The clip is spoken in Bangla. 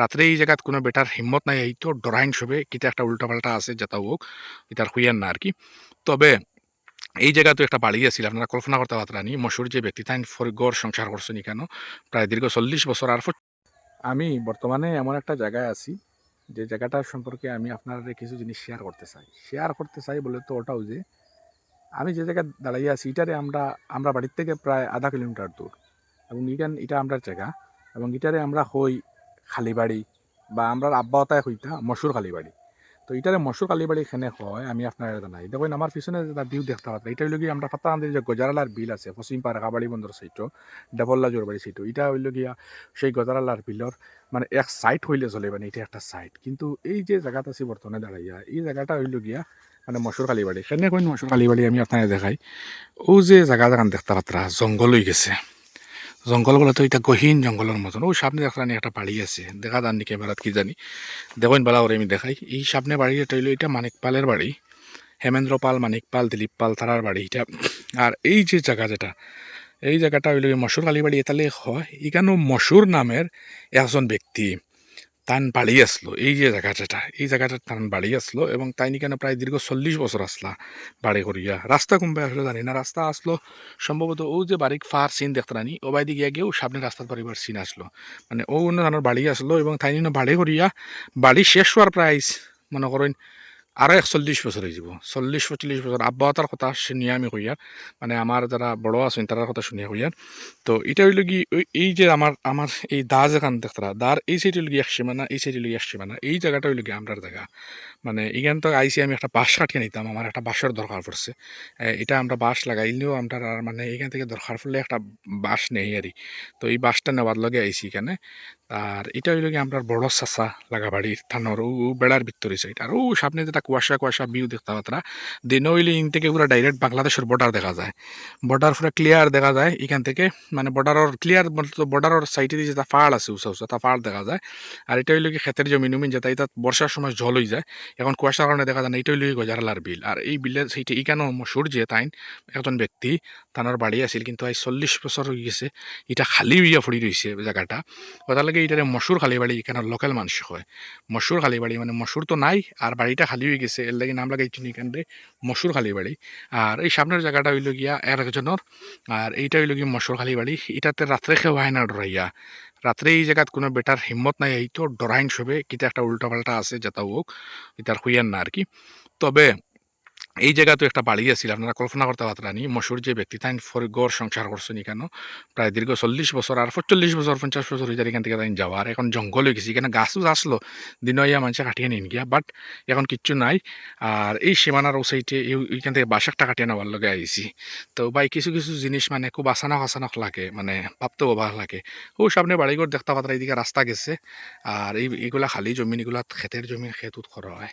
রাত্রে এই জায়গাত কোনো বেটার হিম্মত নাই, এই তো ডরাইন সবে কিতা একটা উল্টাপাল্টা আছে যেটা হোক এটার হইয়ার না আর কি তবে, এই জায়গা তো একটা বাড়ি আছিল, আপনারা কল্পনা করতে পারতানি মশুর যে ব্যক্তি তাই গড় সংসার করছেন কেন প্রায় দীর্ঘ চল্লিশ বছর আর আমি বর্তমানে এমন একটা জায়গায় আছি, যে জায়গাটার সম্পর্কে আমি আপনার কিছু জিনিস শেয়ার করতে চাই। শেয়ার করতে চাই বলে তো ওটাও যে, আমি যে জায়গায় দাঁড়িয়ে আছি এটারে আমরা আমরা বাড়ির থেকে প্রায় আধা কিলোমিটার দূর। এবং এটা আমরা জায়গা, এবং এটারে আমরা হই খালিবাড়ি বা আমরা আব্বা অতায় হইতা মশুর খালিবাড়ি তো এটারে মশুর কালীবাড়ি এখানে হয় আমি আপনার জানাই। দেখুন আমার পিছনে যেটা ভিউ দেখতে পাচ্ছি এটা হইল কি আমরা ফাতা আমাদের যে গজারালার বিল আছে, পশ্চিম পাড়া কাবাড়ি বন্দর সাইটো ডেভল্লা জোরবাড়ি সাইটো এটা হইল গিয়া সেই গজারালার বিলর মানে এক সাইট হইলে চলে মানে এটা একটা সাইট কিন্তু এই যে জায়গাটা আছে বর্তমানে দাঁড়াইয়া, এই জায়গাটা হইল গিয়া মানে মশুর কালীবাড়ি সেখানে কইন মশুর কালীবাড়ি আমি আপনার দেখাই? ও যে জায়গা জাগান দেখতে পাত্রা জঙ্গল হয়ে গেছে। জঙ্গল বলে তো এটা গহীন জঙ্গলের মতন। ওই সামনে দেখলানি একটা বাড়ি আছে। দেখা যাননি ক্যামেরাত কি জানি? দেখুন বেলা ওরে আমি দেখাই। এই সামনে বাড়ি এটা হইল এটা মানিক পালের বাড়ি হেমেন্দ্র পাল, মানিক পাল, দিলীপ পাল তারার বাড়ি এটা আর এই যে জায়গা যেটা, এই জায়গাটা হইল মসুর আলী বাড়ি এতালে হয়। এখানেও মসুর নামের একজন ব্যক্তি। তান বাড়ি আসলো এই যে জায়গাটা এই জায়গাটা তান বাড়ি আসলো এবং তাই নিকানে প্রায় দীর্ঘ চল্লিশ বছর আসলা বাড়ি করিয়া রাস্তা কমবে আসলো জানি না রাস্তা আসলো সম্ভবত ও যে বাড়ির ফার সিন দেখতে রানি ও বাইদি গিয়া গিয়েও সামনে রাস্তার পরিবার সিন আসলো মানে ও অন্য ধরনের বাড়ি আসলো এবং তাই নিয়ে বাড়ি করিয়া বাড়ি শেষ হওয়ার প্রাইস মনে করেন আরও একচল্লিশ বছর হয়ে যাব। চল্লিশ পঁচল্লিশ বছর আব্বাহতার কথা শুনিয়া আমি কইয়ার মানে আমার যারা বড় আছেন তার কথা শুনিয়া কইয়ার তো এটা হইল কি এই যে আমার আমার এই দা যেখান দেখতারা দার এই সাইড হইল গিয়ে এক সীমানা, এই সাইড হইল এক সীমানা, এই জায়গাটা হইল গিয়ে আমরার জায়গা মানে এখান তো আইসি আমি একটা বাঁশ কাটিয়ে নিতাম আমার একটা বাঁশের দরকার পড়ছে এটা আমরা বাঁশ লাগাইলেও আমরা আর মানে এখান থেকে দরকার পড়লে একটা বাঁশ নেই আরই তো এই বাঁশটা নেওয়ার লগে আইসি এখানে আর এটা হইল কি আমরা বড় চাষা লাগা বাড়ির থানোর ও বেড়ার ভিতরে সাইড আর ও সামনে যেটা কুয়াশা কুয়াশা ভিউ দেখতে পাত্রা দিন হইলে থেকে পুরো ডাইরেক্ট বাংলাদেশের বর্ডার দেখা যায়। বর্ডার পুরো ক্লিয়ার দেখা যায়। এখান থেকে মানে বর্ডারের ক্লিয়ার বর্ডারের সাইডে দিয়ে যেটা পাহাড় আছে উঁচা উঁচা, তা পাহাড় দেখা যায়। আর এটা হইল কি ক্ষেতের জমি নুমিন যেটা এটা বর্ষার সময় জল হয়ে যায়। এখন কুয়াশার কারণে দেখা যায় না, এটা হইল গজারালার বিল। আর এই বিলের সেইটা ইকানো যে তাই একজন ব্যক্তি, তানোর বাড়ি আছিল কিন্তু আজ চল্লিশ বছর হয়ে গেছে। এটা খালি হইয়া পড়ি রয়েছে জায়গাটা। কথা লাগে এটারে মশুর খালি বাড়ি এখানে লোকাল মানুষ হয় মশুর খালি বাড়ি মানে মশুর তো নাই, আর বাড়িটা খালি হয়ে গেছে, এর লাগে নাম লাগাইছি এখানে মসুর খালি বাড়ি আর এই সামনের জায়গাটা হইল গিয়া একজনের আর এইটা হইল গিয়া মসুর খালি বাড়ি এটাতে রাত্রে খেয়ে হয় না ডরাইয়া। রাত্রে এই জায়গাত কোনো বেটার হিম্মত নাই, এই তো ডরাইন সবে কিতা একটা উল্টা পাল্টা আছে যেটা হোক, এটার হুইয়ার না আর কি তবে এই জায়গাতে একটা বাড়ি আছিল। আপনারা কল্পনা করতে পারতানি মশুর যে ব্যক্তি তাই গড় সংসার করছেন কেন প্রায় দীর্ঘ চল্লিশ বছর আর পঁচল্লিশ বছর, পঞ্চাশ বছর হয়ে যায় এখান থেকে তাই যাওয়া। আর এখন জঙ্গল হয়ে গেছে। এখানে গাছও আসলো। দিনইয়া মানুষে কাটিয়ে নিন গিয়া। বাট এখন কিচ্ছু নাই। আর এই সীমানার ও সাইডে এইখান থেকে বাঁশ একটা কাটিয়ে নেওয়ার লগে আইছি। তো ভাই, কিছু কিছু জিনিস মানে খুব আসানক আসানক লাগে। মানে ভাবতেও ভালো লাগে। ও সামনে বাড়িঘর দেখতে পাত্রা এইদিকে রাস্তা গেছে। আর এই, এগুলা খালি জমিন, এগুলা ক্ষেতের জমিন, ক্ষেত উৎখর হয়।